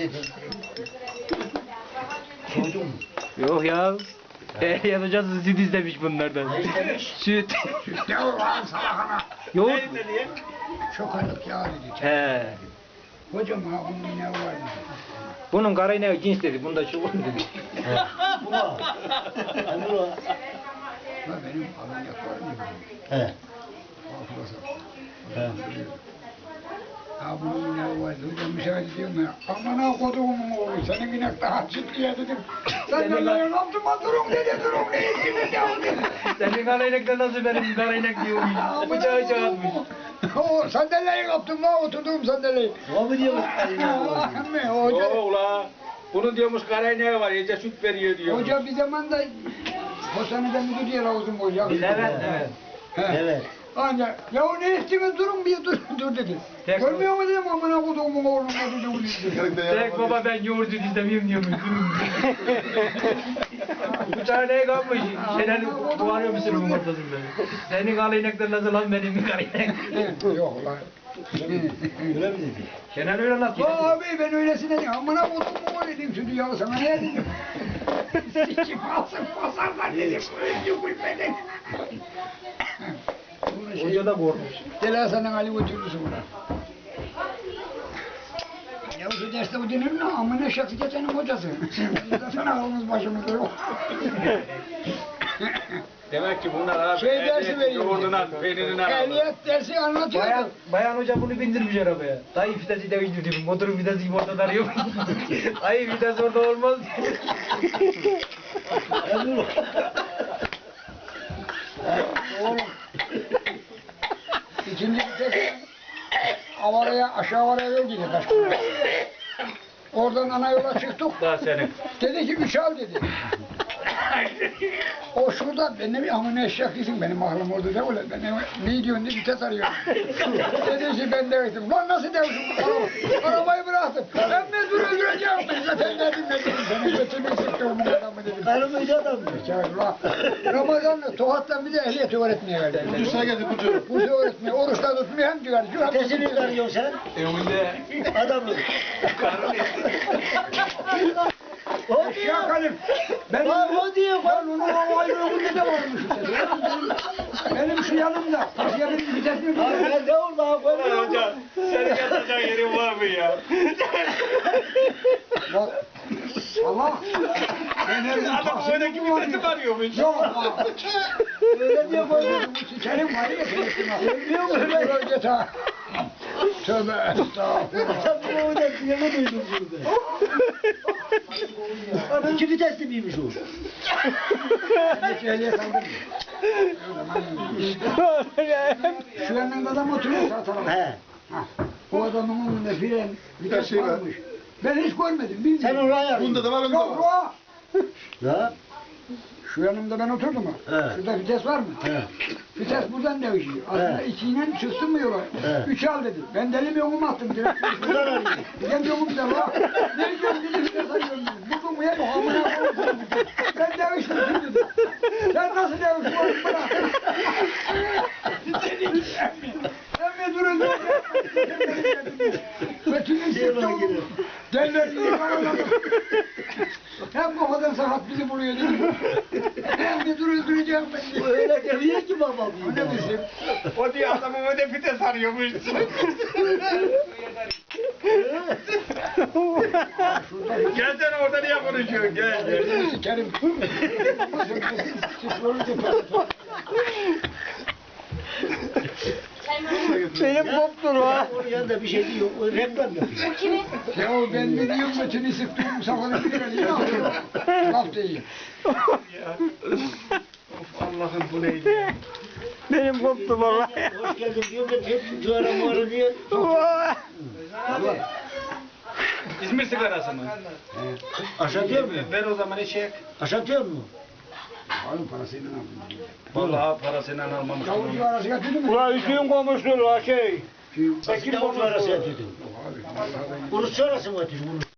dedi. Soydun mu? Yok ya. Ehliyet hocası süt istemiş bunlardan. Ne istemiş? Süt. Ne o lan salakana? Yoğurt. Çok alık ya dedi. He. Hocam ha bunun ne var dedi. Bunun karayına cins dedi. Bunda çubuğun dedi. Bu mu? O. Ha benim ameliyat var mı? He. He. Bunun ne var? Hocam müsaade ediyorum ya. Aman ha koduğumun oğlu. Senin inek daha çıtlıyor dedim. Sen de lan altıma durun dedi. Durun ne işiniz ya dedi. Senin karayınakta nasıl benim karayınak diyor. Bıçağı çağırmış. O sandalyeyi kaptım la oturduğum sandalyeyi. O mu diyor? Amme hoca. Yok la. Bunun diyormuş karayınağı var. Iyice süt veriyor diyor. Hoca bir zaman da postanede müdür diye uzun hoca. Evet evet. Evet. Anca ya ne istiniz durun bir dur dur dedi. Tek- Görmüyor mu dedim amına koduğumun oğlum dedi. Direkt baba ben yoğurt süt istemiyorum diyormuş. Bıçağı neye kalmış? Şener duvarıyor musun onun ortasında? Senin karayınakta nasıl lan benim karayınak? Yok lan. Öyle mi dedi? Şener öyle anlatıyor. Abi ben öylesine dedim. Amına koduğumun oğlu dedim. Sütü yağı sana ne dedim. Sikim alsın basarlar dedim. Öldü beni. Şey- Hoca da korkmuş. Telasa'nın Ali götürdü sonra. Ya şu derste bu denir mi? Amına şaksı senin hocası. De sana alımız başımızda yok. Demek ki bunlar abi. Şey dersi veriyor. Yoğurduna, peynirine. Ehliyet dersi anlatıyordu. Bayan, bayan hoca bunu bindirmiş arabaya. Dayı vitesi değiştir diyor. Motorun vitesi gibi ortada arıyor. Dayı vites orada olmaz. Oğlum. İkinci vites avaraya aşağı avaraya yol gidiyor Taşkın'a. Oradan ana yola çıktık. Daha senin. Dedi ki üç al dedi. o şurada ben ne bir amına eşek değilsin benim aklım orada da öyle. Ben ne, ne diyorsun diye vites arıyorum. dedi ki ben devştim. Lan nasıl araba? Arabayı bıraktım. Ben mecbur öldüreceğim. Zaten dedim ne dedim. Senin götünü Karımıydı adam. Ramazan'da Tohat'tan bir de ehliyet öğretmeye verdi. Ucuzuna geldi bucu. Bu öğretmeye, oruçta tutmuyor hem diyor. Şu Vitesini karıyorsun sen. Önünde Adamı. O Ya diyor. kalim. Ben Bak o diyor. Ben onun ayrılığında da varmış. Benim, benim şu yanımda. Karşıya benim vitesini biliyor. ben de. Ben de orada. senin yatacak yerin var mı ya? Bak. Allah. Ben her gün Adam taksimi oradaki kullanıyorum. vitesi varıyormuş. Yok bak. Öyle diye koydum. Sikerim var ya. Biliyor musun? Öyle ta. Tövbe estağfurullah. Sen bunu orada yeni duydum burada. Abi iki vitesli miymiş o? Hiç ehliyet aldım. Şu yanında adam oturuyor sağ tarafa. He. Ha, O adamın önünde fren, Her vites şey var. varmış. Ben hiç görmedim, bilmiyorum. Sen oraya ayarladın. Bunda da var onda Yok var. o. Ya. Şu yanımda ben oturdum mu? He. Şurada vites var mı? He. Vites buradan değişiyor. Aslında He. ikiyle çıktım mı yola? He. Üç al dedi. Ben deli mi yomumu attım direkt. Ben yomumu da var. Ne diyorsun dedi vites alıyorum dedi. Buldum mu ya? Yok amına koyayım dedi. Ben değiştim dedi. Sen nasıl değiştin oğlum bırak. Sen mi durun? Götünü Diye bana geliyor. Devletini karaladım. Hem bu kadar sakat bizi buluyor dedim. Hem bir dur öldüreceğim ben diye. Öyle geliyor ki baba O bu. ne bizim? O diye adamın öde vites arıyormuş. gel sen orada niye konuşuyorsun gel. gel. Seni sikerim. Benim koptu lan. Onun yanında bir şey değil. O reklam yapıyor. Ya o ben de diyorum götünü sıktığım safanı bir kere yine atıyorum. Laf değil. Allah'ım bu neydi ya? Benim koptu vallahi. Hoş geldin diyor. Ben hep duvara muarı diye. İzmir sigarası mı? Aşatıyor mu? Ver o zaman içecek. Aşatıyor mu? Alın parasıyla aldım. Vallahi parasıyla almamış. Davulcu arası götürdü mü? Ulan Hüseyin komşu la şey. Bekir davul arası yatırdın. Abi, vallahi ben- Urus sonrası mı atıyorsun? Urus.